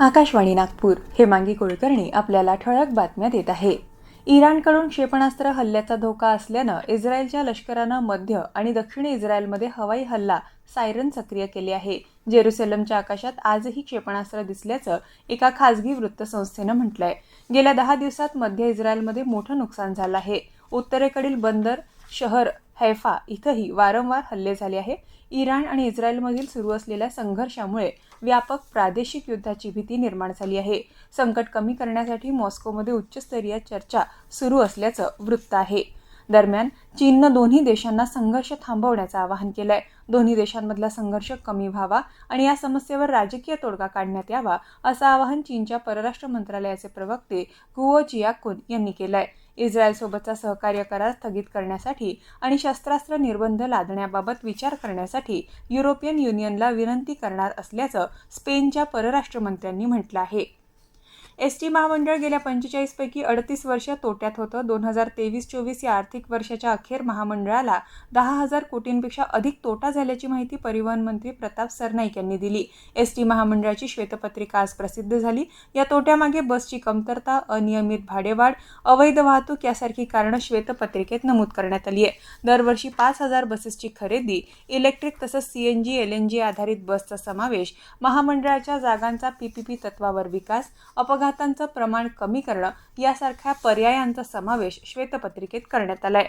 आकाशवाणी नागपूर हेमांगी कुलकर्णी आपल्याला ठळक बातम्या देत आहे. इराणकडून क्षेपणास्त्र हल्ल्याचा धोका असल्यानं इस्रायलच्या लष्करानं मध्य आणि दक्षिण इस्रायलमध्ये हवाई हल्ला सायरन सक्रिय केले आहे. जेरुसलमच्या आकाशात आजही क्षेपणास्त्र दिसल्याचं एका खासगी वृत्तसंस्थेनं म्हटलंय. गेल्या दहा दिवसात मध्य इस्रायलमध्ये मोठं नुकसान झालं आहे. उत्तरेकडील बंदर शहर हैफा इथंही वारंवार हल्ले झाले आहे इराण आणि इस्रायलमधील सुरू असलेल्या संघर्षामुळे व्यापक प्रादेशिक युद्धाची भीती निर्माण झाली आहे. संकट कमी करण्यासाठी मॉस्कोमध्ये उच्चस्तरीय चर्चा सुरू असल्याचं वृत्त आहे. दरम्यान चीननं दोन्ही देशांना संघर्ष थांबवण्याचं आवाहन केलंय. दोन्ही देशांमधला संघर्ष कमी व्हावा आणि या समस्येवर राजकीय तोडगा काढण्यात यावा असं आवाहन चीनच्या परराष्ट्र मंत्रालयाचे प्रवक्ते गुओ जियाकुन यांनी केलंय. इस्रायलसोबतचा सहकार्य करार स्थगित करण्यासाठी आणि शस्त्रास्त्र निर्बंध लादण्याबाबत विचार करण्यासाठी युरोपियन युनियनला विनंती करणार असल्याचं स्पेनच्या परराष्ट्र मंत्र्यांनी म्हटलं आहे. एस टी महामंडळ गेल्या पंचेचाळीसपैकी अडतीस वर्ष तोट्यात होतं. दोन हजार तेवीस चोवीस या आर्थिक वर्षाच्या अखेर महामंडळाला दहा हजार कोटींपेक्षा अधिक तोटा झाल्याची माहिती परिवहन मंत्री प्रताप सरनाईक यांनी दिली. एस टी महामंडळाची श्वेतपत्रिका आज प्रसिद्ध झाली. या तोट्यामागे बसची कमतरता अनियमित भाडेवाढ अवैध वाहतूक यासारखी कारणं श्वेतपत्रिकेत नमूद करण्यात आली आहे दरवर्षी पाच हजार बसेसची खरेदी इलेक्ट्रिक तसंच C N G L N G आधारित बसचा समावेश महामंडळाच्या जागांचा पीपीपी तत्वावर विकास अपघातांचं प्रमाण कमी करणं यासारख्या पर्यायांचा समावेश श्वेतपत्रिकेत करण्यात आलाय.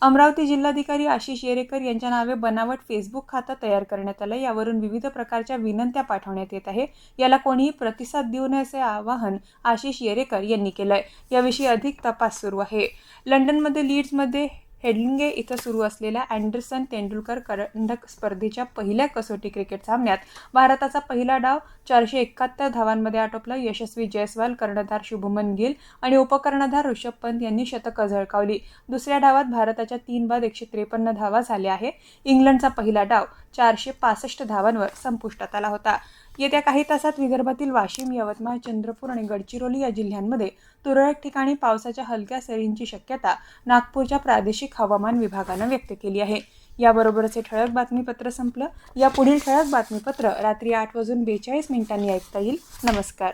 अमरावती जिल्हाधिकारी आशिष येरेकर यांच्या नावे बनावट फेसबुक खातं तयार करण्यात आलं यावरून विविध प्रकारच्या विनंत्या पाठवण्यात येत आहे. याला कोणीही प्रतिसाद देऊ नये असे आवाहन आशिष येरेकर यांनी केलंय. याविषयी अधिक तपास सुरू आहे. लंडनमध्ये लीड्समध्ये हेडलिंगे इथं सुरू असलेल्या अँडरसन तेंडुलकर करंडक स्पर्धेच्या पहिल्या कसोटी क्रिकेट सामन्यात भारताचा पहिला डाव चारशे एकाहत्तर धावांमध्ये आटोपला. यशस्वी जयस्वाल कर्णधार शुभमन गिल आणि उपकर्णधार ऋषभ पंत यांनी शतकं झळकावली. दुसऱ्या डावात भारताच्या तीन बाद एकशे त्रेपन्न धावा झाल्या आहे इंग्लंडचा पहिला डाव चारशे पासष्ट धावांवर संपुष्टात आला होता. येत्या काही तासात विदर्भातील वाशिम यवतमाळ चंद्रपूर आणि गडचिरोली या जिल्ह्यांमध्ये तुरळक ठिकाणी पावसाच्या हलक्या सरींची शक्यता नागपूरच्या प्रादेशिक हवामान विभागानं व्यक्त केली आहे. याबरोबरच हे ठळक बातमीपत्र संपलं. या पुढील ठळक बातमीपत्र रात्री आठ वाजून बेचाळीस मिनिटांनी ऐकता येईल. नमस्कार.